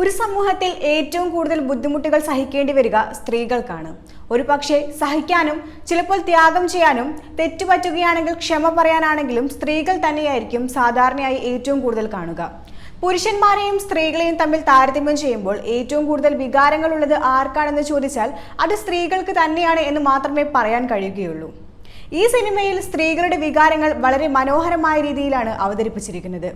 ഒരു സമൂഹത്തിൽ ഏറ്റവും കൂടുതൽ ബുദ്ധിമുട്ടുകൾ സഹിക്കേണ്ടി വരിക സ്ത്രീകൾക്കാണ്. ഒരു പക്ഷേ സഹിക്കാനും ചിലപ്പോൾ ത്യാഗം ചെയ്യാനും തെറ്റുപറ്റുകയാണെങ്കിൽ ക്ഷമ പറയാനാണെങ്കിലും സ്ത്രീകൾ തന്നെയായിരിക്കും സാധാരണയായി ഏറ്റവും കൂടുതൽ കാണുക. പുരുഷന്മാരെയും സ്ത്രീകളെയും തമ്മിൽ താരതമ്യം ചെയ്യുമ്പോൾ ഏറ്റവും കൂടുതൽ വികാരങ്ങളുള്ളത് ആർക്കാണെന്ന് ചോദിച്ചാൽ അത് സ്ത്രീകൾക്ക് തന്നെയാണ് എന്ന് മാത്രമേ പറയാൻ കഴിയുകയുള്ളൂ. ഈ സിനിമയിൽ സ്ത്രീകളുടെ വികാരങ്ങൾ വളരെ മനോഹരമായ രീതിയിലാണ് അവതരിപ്പിച്ചിരിക്കുന്നത്.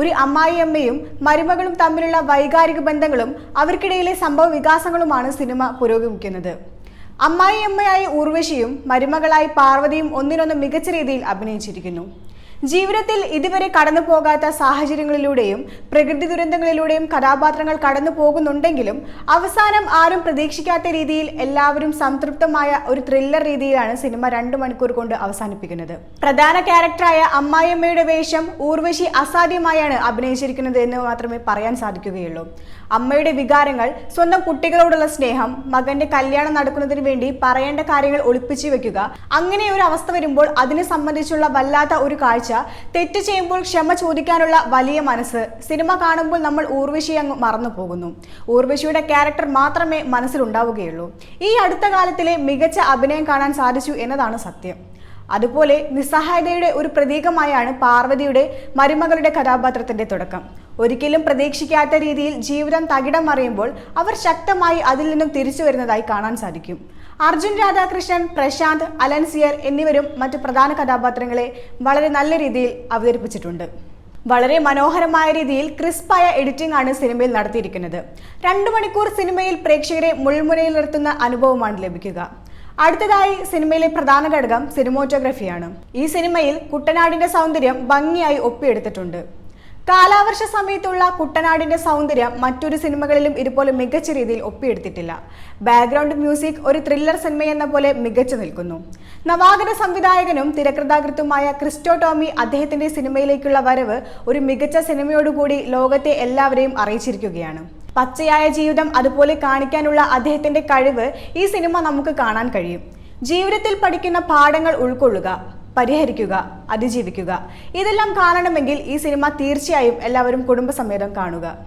ഒരു അമ്മായിയമ്മയും മരുമകളും തമ്മിലുള്ള വൈകാരിക ബന്ധങ്ങളും അവർക്കിടയിലെ സംഭവ വികാസങ്ങളുമാണ് സിനിമ പുരോഗമിക്കുന്നത്. അമ്മായിയമ്മയായി ഉർവശിയും മരുമകളായി പാർവതിയും ഒന്നിനൊന്ന് മികച്ച രീതിയിൽ അഭിനയിച്ചിരിക്കുന്നു. ജീവിതത്തിൽ ഇതുവരെ കടന്നു പോകാത്ത സാഹചര്യങ്ങളിലൂടെയും പ്രകൃതി ദുരന്തങ്ങളിലൂടെയും കഥാപാത്രങ്ങൾ കടന്നു പോകുന്നുണ്ടെങ്കിലും അവസാനം ആരും പ്രതീക്ഷിക്കാത്ത രീതിയിൽ എല്ലാവരും സംതൃപ്തമായ ഒരു ത്രില്ലർ രീതിയിലാണ് സിനിമ രണ്ടു മണിക്കൂർ കൊണ്ട് അവസാനിപ്പിക്കുന്നത്. പ്രധാന ക്യാരക്ടറായ അമ്മായിയമ്മയുടെ വേഷം ഊർവശി അസാധ്യമായാണ് അഭിനയിച്ചിരിക്കുന്നത് എന്ന് മാത്രമേ പറയാൻ സാധിക്കുകയുള്ളൂ. അമ്മയുടെ വികാരങ്ങൾ സ്വന്തം കുട്ടികളോടുള്ള സ്നേഹം മകന്റെ കല്യാണം നടക്കുന്നതിന് വേണ്ടി പറയേണ്ട കാര്യങ്ങൾ ഒളിപ്പിച്ചു വെക്കുക അങ്ങനെ ഒരു അവസ്ഥ വരുമ്പോൾ അതിനെ സംബന്ധിച്ചുള്ള വല്ലാത്ത ഒരു കാഴ്ച തെറ്റ് ചെയ്യുമ്പോൾ ക്ഷമ ചോദിക്കാനുള്ള വലിയ മനസ്സ്. സിനിമ കാണുമ്പോൾ നമ്മൾ ഊർവശി അങ്ങ് മറന്നു പോകുന്നു. ഊർവശിയുടെ ക്യാരക്ടർ മാത്രമേ മനസ്സിലുണ്ടാവുകയുള്ളൂ. ഈ അടുത്ത കാലത്തിലെ മികച്ച അഭിനയം കാണാൻ സാധിച്ചു എന്നതാണ് സത്യം. അതുപോലെ നിസ്സഹായതയുടെ ഒരു പ്രതീകമായാണ് പാർവതിയുടെ മരുമകളുടെ കഥാപാത്രത്തിന്റെ തുടക്കം. ഒരിക്കലും പ്രതീക്ഷിക്കാത്ത രീതിയിൽ ജീവിതം തകിടം മറിയുമ്പോൾ അവർ ശക്തമായി അതിൽ നിന്നും തിരിച്ചു വരുന്നതായി കാണാൻ സാധിക്കും. അർജുൻ രാധാകൃഷ്ണൻ പ്രശാന്ത് അലൻസിയർ എന്നിവരും മറ്റു പ്രധാന കഥാപാത്രങ്ങളെ വളരെ നല്ല രീതിയിൽ അവതരിപ്പിച്ചിട്ടുണ്ട്. വളരെ മനോഹരമായ രീതിയിൽ ക്രിസ്പായ എഡിറ്റിംഗ് ആണ് സിനിമയിൽ നടത്തിയിരിക്കുന്നത്. രണ്ടു മണിക്കൂർ സിനിമയിൽ പ്രേക്ഷകരെ മുൾമുനയിൽ നിർത്തുന്ന അനുഭവമാണ് ലഭിക്കുക. അടുത്തതായി സിനിമയിലെ പ്രധാന ഘടകം സിനിമോറ്റോഗ്രഫിയാണ് ഈ സിനിമയിൽ കുട്ടനാടിന്റെ സൗന്ദര്യം ഭംഗിയായി ഒപ്പിയെടുത്തിട്ടുണ്ട്. കാലാവർഷ സമയത്തുള്ള കുട്ടനാടിന്റെ സൗന്ദര്യം മറ്റൊരു സിനിമകളിലും ഇതുപോലെ മികച്ച രീതിയിൽ ഒപ്പിയെടുത്തിട്ടില്ല. ബാക്ക്ഗ്രൗണ്ട് മ്യൂസിക് ഒരു ത്രില്ലർ സിനിമയെന്ന പോലെ മികച്ചു നിൽക്കുന്നു. നവാഗത സംവിധായകനും തിരക്കഥാകൃത്തുമായ ക്രിസ്റ്റോ ടോമി അദ്ദേഹത്തിന്റെ സിനിമയിലേക്കുള്ള വരവ് ഒരു മികച്ച സിനിമയോടുകൂടി ലോകത്തെ എല്ലാവരെയും അറിയിച്ചിരിക്കുകയാണ്. പച്ചയായ ജീവിതം അതുപോലെ കാണിക്കാനുള്ള അദ്ദേഹത്തിന്റെ കഴിവ് ഈ സിനിമ നമുക്ക് കാണാൻ കഴിയും. ജീവിതത്തിൽ പഠിക്കുന്ന പാഠങ്ങൾ ഉൾക്കൊള്ളുക. പരിഹരിക്കുക അതിജീവിക്കുക. ഇതെല്ലാം കാണണമെങ്കിൽ ഈ സിനിമ തീർച്ചയായും എല്ലാവരും കുടുംബസമേതം കാണുക.